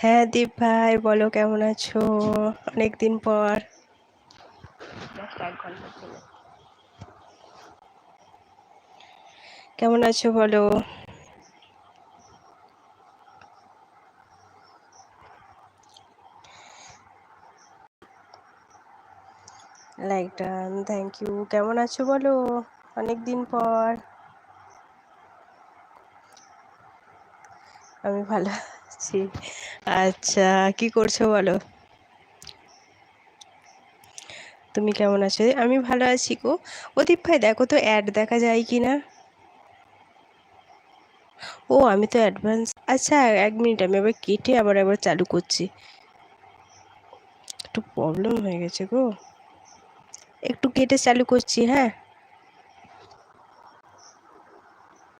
হ্যাঁ দীপ ভাই বলো কেমন আছো? অনেকদিন পর। কেমন আছো বলো? লাইক ডান থ্যাংক ইউ কেমন আছো বলো? অনেকদিন পর। আমি ভালো আছি। আচ্ছা কি করছ বলো? তুমি কেমন আছো? আমি ভালো আছি গো। অদীপ ভাই, দেখো তো অ্যাড দেখা যায় কি না? ও, আমি তো অ্যাডভান্স আচ্ছা এক মিনিট আমি আবার কেটে আবার একবার চালু করছি। একটু প্রবলেম হয়ে গেছে গো। একটু কেটে চালু করছি হ্যাঁ?